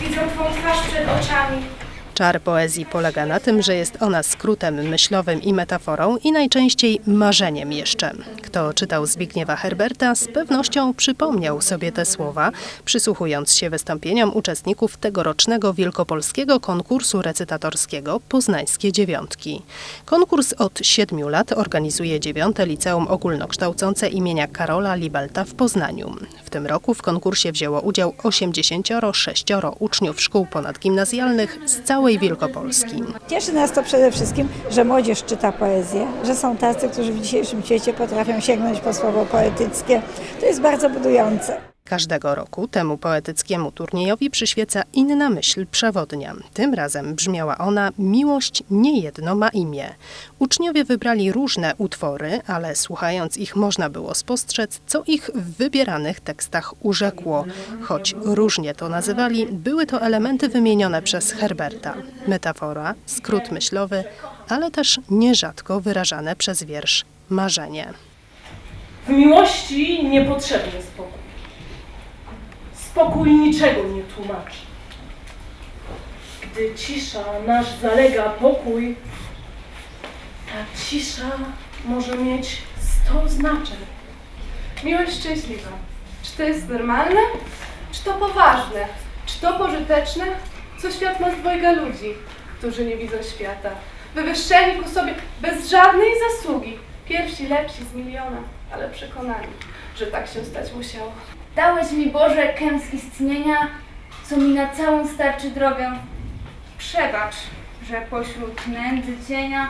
widzą Twą twarz przed oczami. Czar poezji polega na tym, że jest ona skrótem myślowym i metaforą i najczęściej marzeniem jeszcze. Kto czytał Zbigniewa Herberta, z pewnością przypomniał sobie te słowa, przysłuchując się wystąpieniom uczestników tegorocznego wielkopolskiego konkursu recytatorskiego Poznańskie Dziewiątki. Konkurs od siedmiu lat organizuje dziewiąte liceum ogólnokształcące imienia Karola Libelta w Poznaniu. W tym roku w konkursie wzięło udział 86 uczniów szkół ponadgimnazjalnych z całej Wielkopolski. Cieszy nas to przede wszystkim, że młodzież czyta poezję, że są tacy, którzy w dzisiejszym świecie potrafią sięgnąć po słowo poetyckie. To jest bardzo budujące. Każdego roku temu poetyckiemu turniejowi przyświeca inna myśl przewodnia. Tym razem brzmiała ona Miłość niejedno ma imię. Uczniowie wybrali różne utwory, ale słuchając ich można było spostrzec, co ich w wybieranych tekstach urzekło. Choć różnie to nazywali, były to elementy wymienione przez Herberta. Metafora, skrót myślowy, ale też nierzadko wyrażane przez wiersz marzenie. W miłości niepotrzebny spokój. Spokój niczego nie tłumaczy. Gdy cisza nasz zalega pokój, ta cisza może mieć sto znaczeń. Miłość szczęśliwa. Czy to jest normalne? Czy to poważne? Czy to pożyteczne? Co świat ma z dwojga ludzi, którzy nie widzą świata. Wywyższeni ku sobie bez żadnej zasługi. Pierwsi lepsi z miliona, ale przekonani, że tak się stać musiało. Dałeś mi Boże kęs istnienia, co mi na całą starczy drogę. Przebacz, że pośród nędzy cienia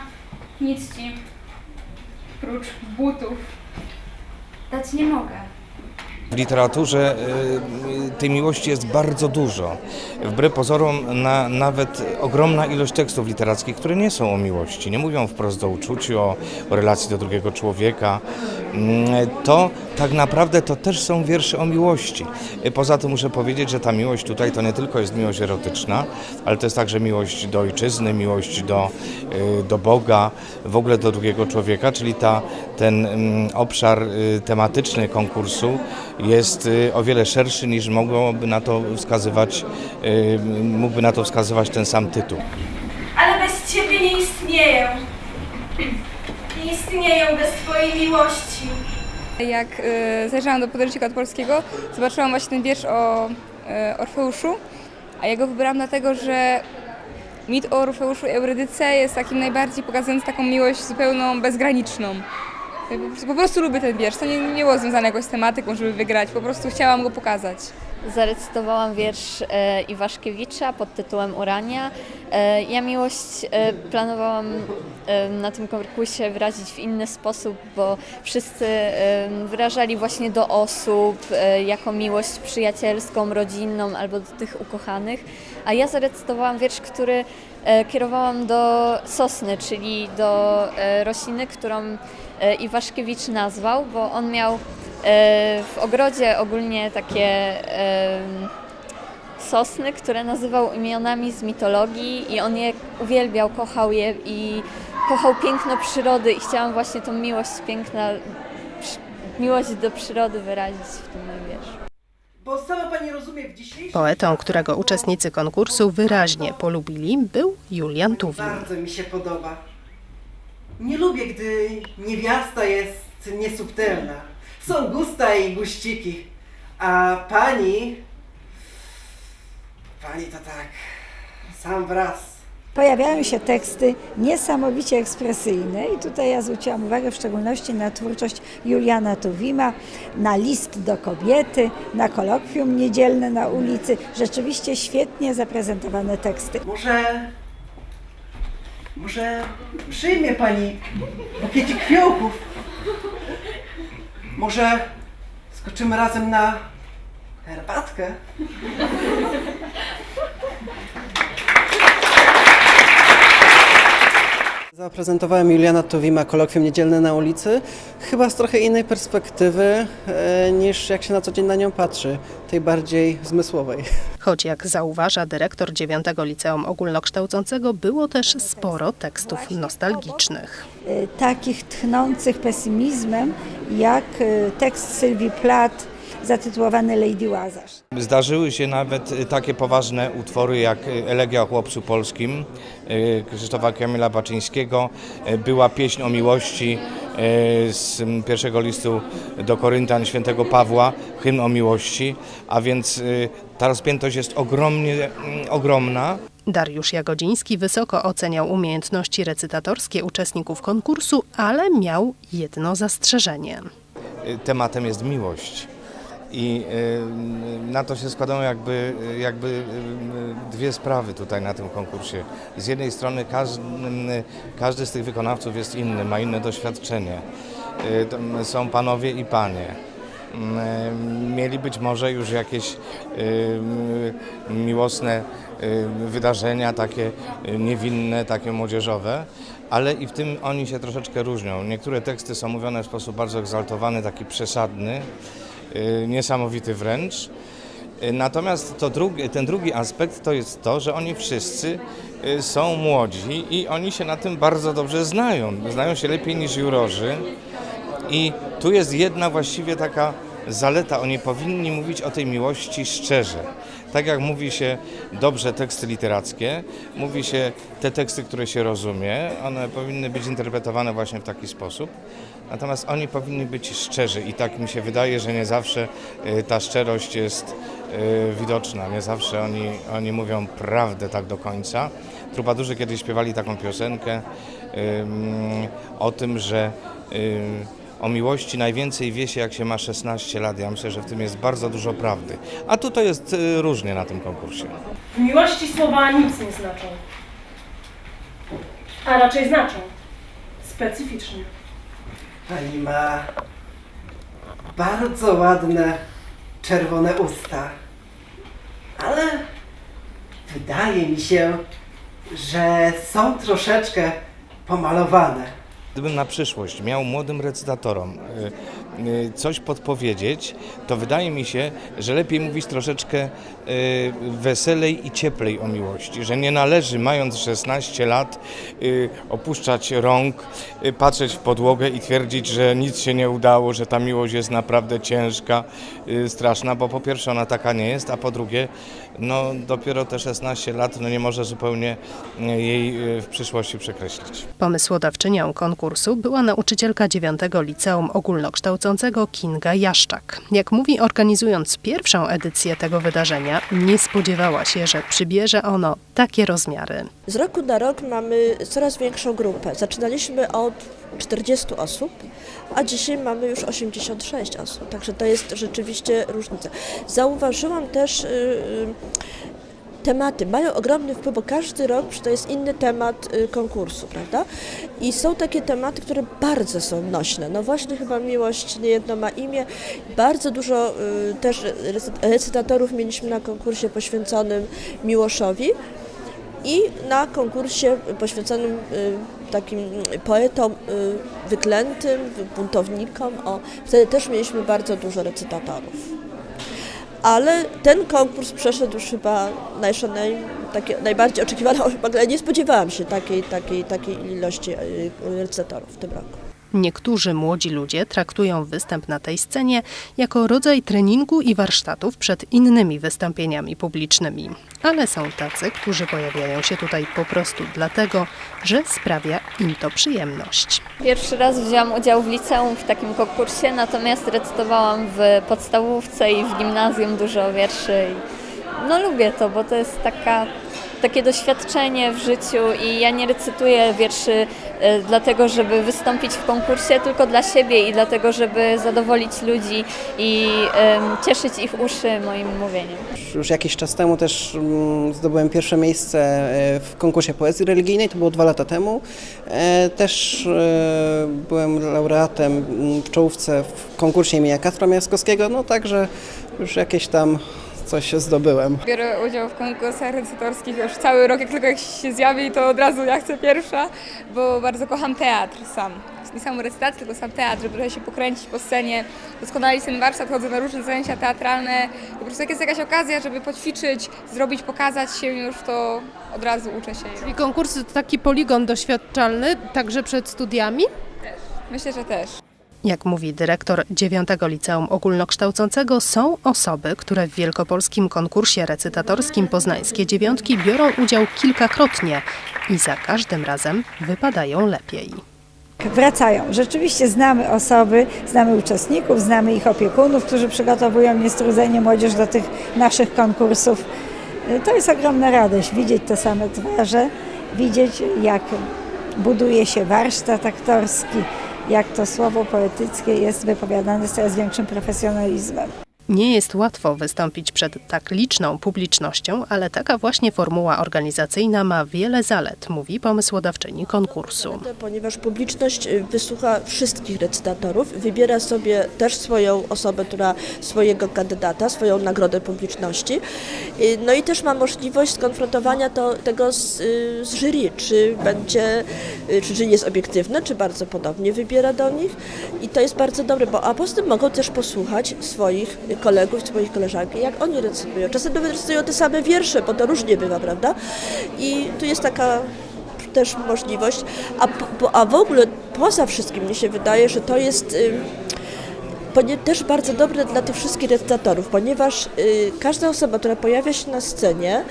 nic ci prócz butów dać nie mogę. W literaturze y, tej miłości jest bardzo dużo. Wbrew pozorom na, nawet ogromna ilość tekstów literackich, które nie są o miłości, nie mówią wprost o uczuciu, o, o relacji do drugiego człowieka. Mm, To tak naprawdę to też są wiersze o miłości. Y, Poza tym muszę powiedzieć, że ta miłość tutaj to nie tylko jest miłość erotyczna, ale to jest także miłość do ojczyzny, miłość do, y, do Boga, w ogóle do drugiego człowieka, czyli ta, ten mm, obszar y, tematyczny konkursu jest o wiele szerszy niż mogłoby na to wskazywać, mógłby na to wskazywać ten sam tytuł. Ale bez Ciebie nie istnieję. Nie istnieję bez Twojej miłości. Jak y, zajrzałam do podręcznika od polskiego, zobaczyłam właśnie ten wiersz o y, Orfeuszu, a ja go wybrałam dlatego, że mit o Orfeuszu i Eurydyce jest takim najbardziej pokazując taką miłość zupełną, bezgraniczną. Ja Po prostu, po prostu lubię ten wiersz. To nie, nie było związane jakoś z tematyką, żeby wygrać. Po prostu chciałam go pokazać. Zarecytowałam wiersz e, Iwaszkiewicza pod tytułem Urania. E, ja miłość e, planowałam na tym konkursie wyrazić w inny sposób, bo wszyscy wyrażali właśnie do osób jako miłość przyjacielską, rodzinną albo do tych ukochanych. A ja zarecytowałam wiersz, który kierowałam do sosny, czyli do rośliny, którą Iwaszkiewicz nazwał, bo on miał w ogrodzie ogólnie takie sosny, które nazywał imionami z mitologii i on je uwielbiał, kochał je i kochał piękno przyrody i chciałam właśnie tą miłość piękna, miłość do przyrody wyrazić w tym moim wierszu. Bo sama pani rozumie w dzisiejszym... Poetą, którego uczestnicy konkursu wyraźnie polubili, był Julian Tuwim. Bardzo mi się podoba. Nie lubię, gdy niewiasta jest niesubtelna. Są gusta i guściki. A pani... Pani to tak... Sam wraz. Pojawiają się teksty niesamowicie ekspresyjne i tutaj ja zwróciłam uwagę w szczególności na twórczość Juliana Tuwima, na list do kobiety, na kolokwium niedzielne na ulicy. Rzeczywiście świetnie zaprezentowane teksty. Może... Może przyjmie pani bukiecik fiołków? Może skoczymy razem na herbatkę? Zaprezentowałem Juliana Tuwima kolokwium niedzielne na ulicy, chyba z trochę innej perspektywy e, niż jak się na co dzień na nią patrzy, tej bardziej zmysłowej. Choć jak zauważa dyrektor 9 Liceum Ogólnokształcącego, było też sporo tekstów nostalgicznych. e, takich tchnących pesymizmem, jak e, tekst Sylwii Plath zatytułowany Lady Łazarz. Zdarzyły się nawet y, takie poważne utwory jak y, Elegia o chłopcu polskim y, Krzysztofa Kamila Baczyńskiego. Była pieśń o miłości z mm, pierwszego listu do Koryntian świętego Pawła, hymn o miłości, a więc ta rozpiętość jest ogromnie, mm, ogromna. Dariusz Jagodziński wysoko oceniał umiejętności recytatorskie uczestników konkursu, ale miał jedno zastrzeżenie. Tematem jest miłość. I y, na to się składają jakby, jakby y, dwie sprawy tutaj na tym konkursie. Z jednej strony każdy, każdy z tych wykonawców jest inny, ma inne doświadczenie. Y, Są panowie i panie. Mieli być może już jakieś miłosne wydarzenia, takie niewinne, takie młodzieżowe, ale i w tym oni się troszeczkę różnią. Niektóre teksty są mówione w sposób bardzo egzaltowany, taki przesadny, niesamowity wręcz. Y, Natomiast to drugi, ten drugi aspekt to jest to, że oni wszyscy y, są młodzi i oni się na tym bardzo dobrze znają. Znają się lepiej niż jurorzy. I tu jest jedna właściwie taka zaleta. Oni powinni mówić o tej miłości szczerze. Tak jak mówi się dobrze teksty literackie, mówi się te teksty, które się rozumie, one powinny być interpretowane właśnie w taki sposób. Natomiast oni powinni być szczerzy i tak mi się wydaje, że nie zawsze y, ta szczerość jest y, widoczna, nie zawsze oni, oni mówią prawdę tak do końca. Trubadurzy kiedyś śpiewali taką piosenkę o tym, że ym, o miłości najwięcej wie się, jak się ma 16 lat. Ja myślę, że w tym jest bardzo dużo prawdy. A tutaj jest y, różnie na tym konkursie. W miłości słowa nic nie znaczą. A raczej znaczą. Specyficznie. Pani ma bardzo ładne czerwone usta, ale wydaje mi się, że są troszeczkę pomalowane. Gdybym na przyszłość miał młodym recytatorom y, coś podpowiedzieć, to wydaje mi się, że lepiej mówić troszeczkę y, weselej i cieplej o miłości, że nie należy, mając 16 lat, y, opuszczać rąk, y, patrzeć w podłogę i twierdzić, że nic się nie udało, że ta miłość jest naprawdę ciężka, y, straszna, bo po pierwsze ona taka nie jest, a po drugie, no dopiero te 16 lat no nie może zupełnie y, jej y, w przyszłości przekreślić. Pomysłodawczynią konkursu była nauczycielka 9 Liceum Ogólnokształcącego Kinga Jaszczak. Jak mówi, organizując pierwszą edycję tego wydarzenia, nie spodziewała się, że przybierze ono takie rozmiary. Z roku na rok mamy coraz większą grupę. Zaczynaliśmy od 40 osób, a dzisiaj mamy już 86 osób. Także to jest rzeczywiście różnica. Zauważyłam też. Yy, Tematy mają ogromny wpływ, bo każdy rok to jest inny temat y, konkursu, prawda? I są takie tematy, które bardzo są nośne. No właśnie chyba miłość niejedno ma imię. Bardzo dużo y, też recy- recytatorów mieliśmy na konkursie poświęconym Miłoszowi i na konkursie poświęconym y, takim poetom wyklętym, buntownikom. O, wtedy też mieliśmy bardzo dużo recytatorów. Ale ten konkurs przeszedł już chyba najszanej, takie, najbardziej oczekiwaną, nie spodziewałam się takiej, takiej, takiej ilości y, recytatorów w tym roku. Niektórzy młodzi ludzie traktują występ na tej scenie jako rodzaj treningu i warsztatów przed innymi wystąpieniami publicznymi. Ale są tacy, którzy pojawiają się tutaj po prostu dlatego, że sprawia im to przyjemność. Pierwszy raz wzięłam udział w liceum w takim konkursie, natomiast recytowałam w podstawówce i w gimnazjum dużo wierszy. No lubię to, bo to jest taka, takie doświadczenie w życiu i ja nie recytuję wierszy e, dlatego, żeby wystąpić w konkursie, tylko dla siebie i dlatego, żeby zadowolić ludzi i cieszyć ich uszy moim mówieniem. Już jakiś czas temu też mm, zdobyłem pierwsze miejsce e, w konkursie poezji religijnej, to było dwa lata temu. E, Też byłem laureatem mm, w czołówce w konkursie imienia Kacpra Miaskowskiego, no także już jakieś tam coś zdobyłem. Biorę udział w konkursach recytorskich już cały rok, jak tylko jak się zjawi, to od razu ja chcę pierwsza, bo bardzo kocham teatr sam. Nie samą recytację, tylko sam teatr, żeby trochę się pokręcić po scenie, doskonalić ten warsztat, chodzę na różne zajęcia teatralne. Po prostu jak jest jakaś okazja, żeby poćwiczyć, zrobić, pokazać się już, to od razu uczę się. Czyli konkursy to taki poligon doświadczalny, także przed studiami? Myślę, że też. Jak mówi dyrektor 9 Liceum Ogólnokształcącego, są osoby, które w wielkopolskim konkursie recytatorskim Poznańskie Dziewiątki biorą udział kilkakrotnie i za każdym razem wypadają lepiej. wracają. Rzeczywiście znamy osoby, znamy uczestników, znamy ich opiekunów, którzy przygotowują niestrudzenie młodzież do tych naszych konkursów. To jest ogromna radość widzieć te same twarze, widzieć jak buduje się warsztat aktorski, jak to słowo poetyckie jest wypowiadane z coraz większym profesjonalizmem. Nie jest łatwo wystąpić przed tak liczną publicznością, ale taka właśnie formuła organizacyjna ma wiele zalet, mówi pomysłodawczyni konkursu. Ponieważ publiczność y, wysłucha wszystkich recytatorów, wybiera sobie też swoją osobę, która swojego kandydata, swoją nagrodę publiczności. Y, No i też ma możliwość skonfrontowania to, tego z, y, z jury, czy będzie, czy jury jest obiektywne, czy bardzo podobnie wybiera do nich. I to jest bardzo dobre, bo a poza tym mogą też posłuchać swoich kolegów, swoich koleżanki, jak oni recytują. Czasem nawet recytują te same wiersze, bo to różnie bywa, prawda? I tu jest taka też możliwość, a, a w ogóle poza wszystkim mnie się wydaje, że to jest też bardzo dobre dla tych wszystkich recytatorów, ponieważ y, każda osoba, która pojawia się na scenie,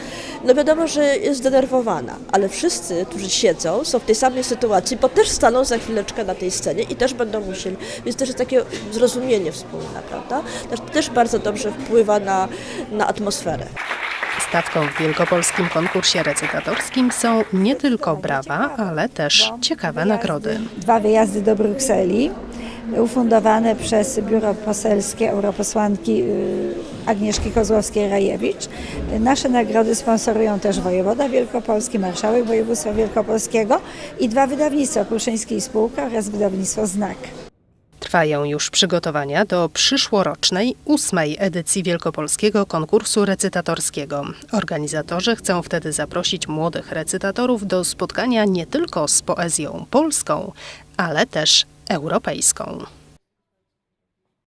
no wiadomo, że jest zdenerwowana, ale wszyscy, którzy siedzą, są w tej samej sytuacji, bo też staną za chwileczkę na tej scenie i też będą musieli, więc też jest takie zrozumienie wspólne, prawda? Też, też bardzo dobrze wpływa na, na atmosferę. Stawką w wielkopolskim konkursie recytatorskim są nie tylko brawa, ale też ciekawe nagrody. Dwa wyjazdy do Brukseli, ufundowane przez Biuro Poselskie Europosłanki y, Agnieszki Kozłowskiej-Rajewicz. Nasze nagrody sponsorują też wojewoda wielkopolski, marszałek województwa wielkopolskiego i dwa wydawnictwa, Pruszyński i Spółka oraz wydawnictwo Znak. Trwają już przygotowania do przyszłorocznej ósmej edycji wielkopolskiego konkursu recytatorskiego. Organizatorzy chcą wtedy zaprosić młodych recytatorów do spotkania nie tylko z poezją polską, ale też europejską.